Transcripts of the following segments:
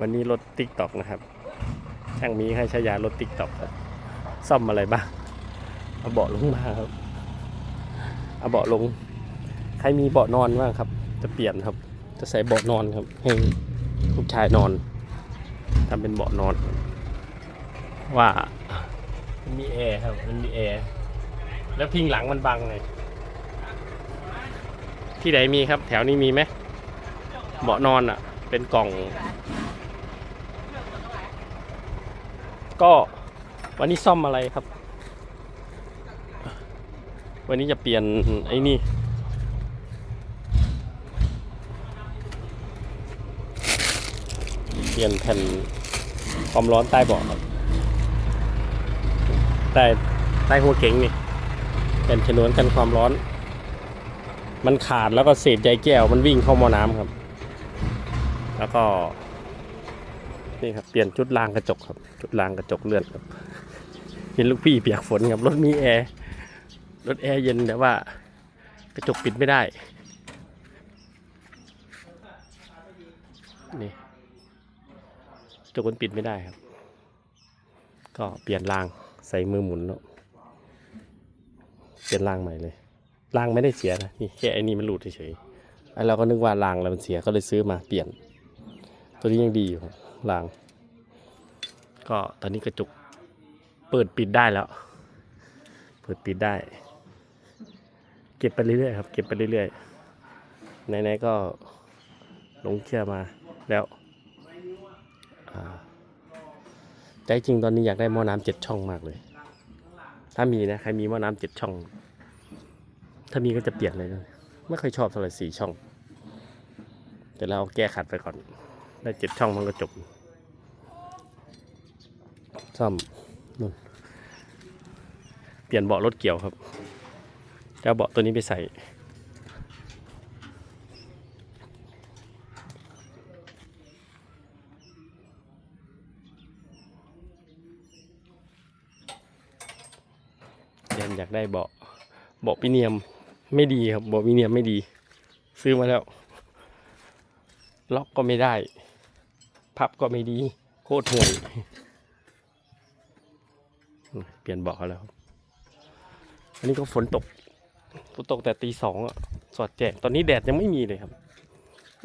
วันนี้รถติ๊กตอกนะครับ ช่างมีให้ช้ยารถติ๊กตอกครับ ซ่อมอะไรบ้าง เอาเบาะลงมาครับ เอาเบาะลง ใครมีเบาะนอนบ้างครับ จะเปลี่ยนครับ จะใส่เบาะนอนครับ ให้ลูกชายนอนทำเป็นเบาะนอน ว่ามันมีแอร์ครับ มันมีแอร์ แล้วพิงหลังมันบังไงที่ไหนมีครับ แถวนี้มีไหมเบาะนอนอะ เป็นกล่อง ก็วันนี้ซ่อมอะไรครับ วันนี้จะเปลี่ยนไอ้นี่เปลี่ยนแผ่นความร้อนใต้เบาะครับใต้ใต้หัวเก๋งนี่เป็นชนวนกันความร้อน มันขาดแล้วก็เศษใยแก้วมันวิ่งเข้าหม้อน้ำครับ แล้วก็นี่ครับเปลี่ยนชุดรางกระจกครับ ชุดรางกระจกเลื่อนครับเห็นลูกพี่เปียกฝนครับรถมีแอร์รถแอร์เย็นแต่ว่ากระจกปิดไม่ได้ นี่กระจกมันปิดไม่ได้ครับ ก็เปลี่ยนรางใส่มือหมุนแล้วเปลี่ยนรางใหม่เลยรางไม่ได้เสียนะนี่แค่ไอ้นี่มันหลุดเฉยๆไอ้เราก็นึกว่ารางเรามันเสียก็เลยซื้อมาเปลี่ยน ตัวนี้ยังดีอยู่ครับราง ก็ตอนนี้กระจุกเปิดปิดได้แล้ว เปิดปิดได้ เก็บไปเรื่อยๆครับ เก็บไปเรื่อยๆไหนๆก็ลงเชื่อมาแล้วใจจริงตอนนี้อยากได้หม้อน้ำเจ็ดช่องมากเลย ถ้ามีนะ ใครมีหม้อน้ำเจ็ดช่อง ถ้ามีก็จะเปลี่ยนเลยนะไม่ค่อยชอบเท่าไหร่สี่ช่อง แต่เราเอาแก้ขัดไปก่อน ได้เจ็ดช่องมันก็จบซ่อมนู่นเปลี่ยนเบาะรถเกี่ยวครับจะเอาเบาะตัวนี้ไปใส่เรียนอยากได้เบาะเบาะพิเนียมไม่ดีครับเบาะพิเนียมไม่ดี ซื้อมาแล้ว ล็อกก็ไม่ได้ พับก็ไม่ดี โคตรห่วยเปลี่ยนเบาะแล้ว อันนี้ก็ฝนตกฝนตกแต่ตีสองอะสอดแจงตอนนี้แดดยังไม่มีเลยครับ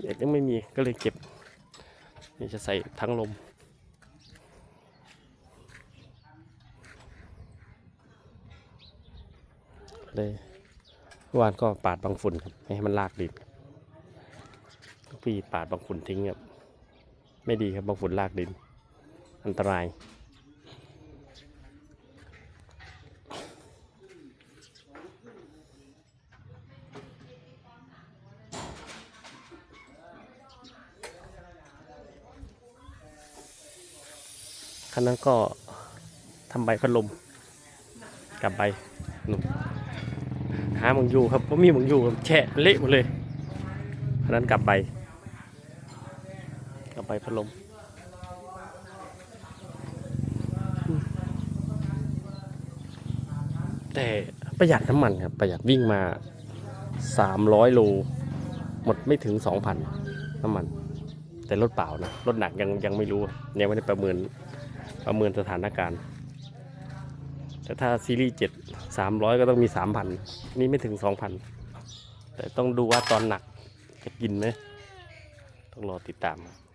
แดดยังไม่มีก็เลยเก็บ นี่จะใส่ทั้งลม เลยวานก็ปาดบางฝุ่นครับไม่ให้มันลากดินพี่ปาดบางฝุ่นทิ้งครับ ไม่ดีครับบางฝุ่นลากดิน อันตราย คันนั้นก็ทำใบพัดลม กลับใบนู่นหามึงอยู่ครับว่าะมีมึงอยู่แฉะเละหมดเลยคันนั้นกลับใบกลับ ใบพัดลมแต่ประหยัดน้ำมันครับ ประหยัดวิ่งมาสามร้อยโล หมดไม่ถึงสองพันน้ำมัน แต่รถเปล่านะ รถหนักยังยังไม่รู้ยังไม่ได้ประเมินประเมินสถานการณ์ แต่ถ้าซีรีส์เจ็ดสามร้อยก็ต้องมีสามพันนี่ไม่ถึงสองพันแต่ต้องดูว่าตอนหนักจะกินไหมต้องรอติดตามครับ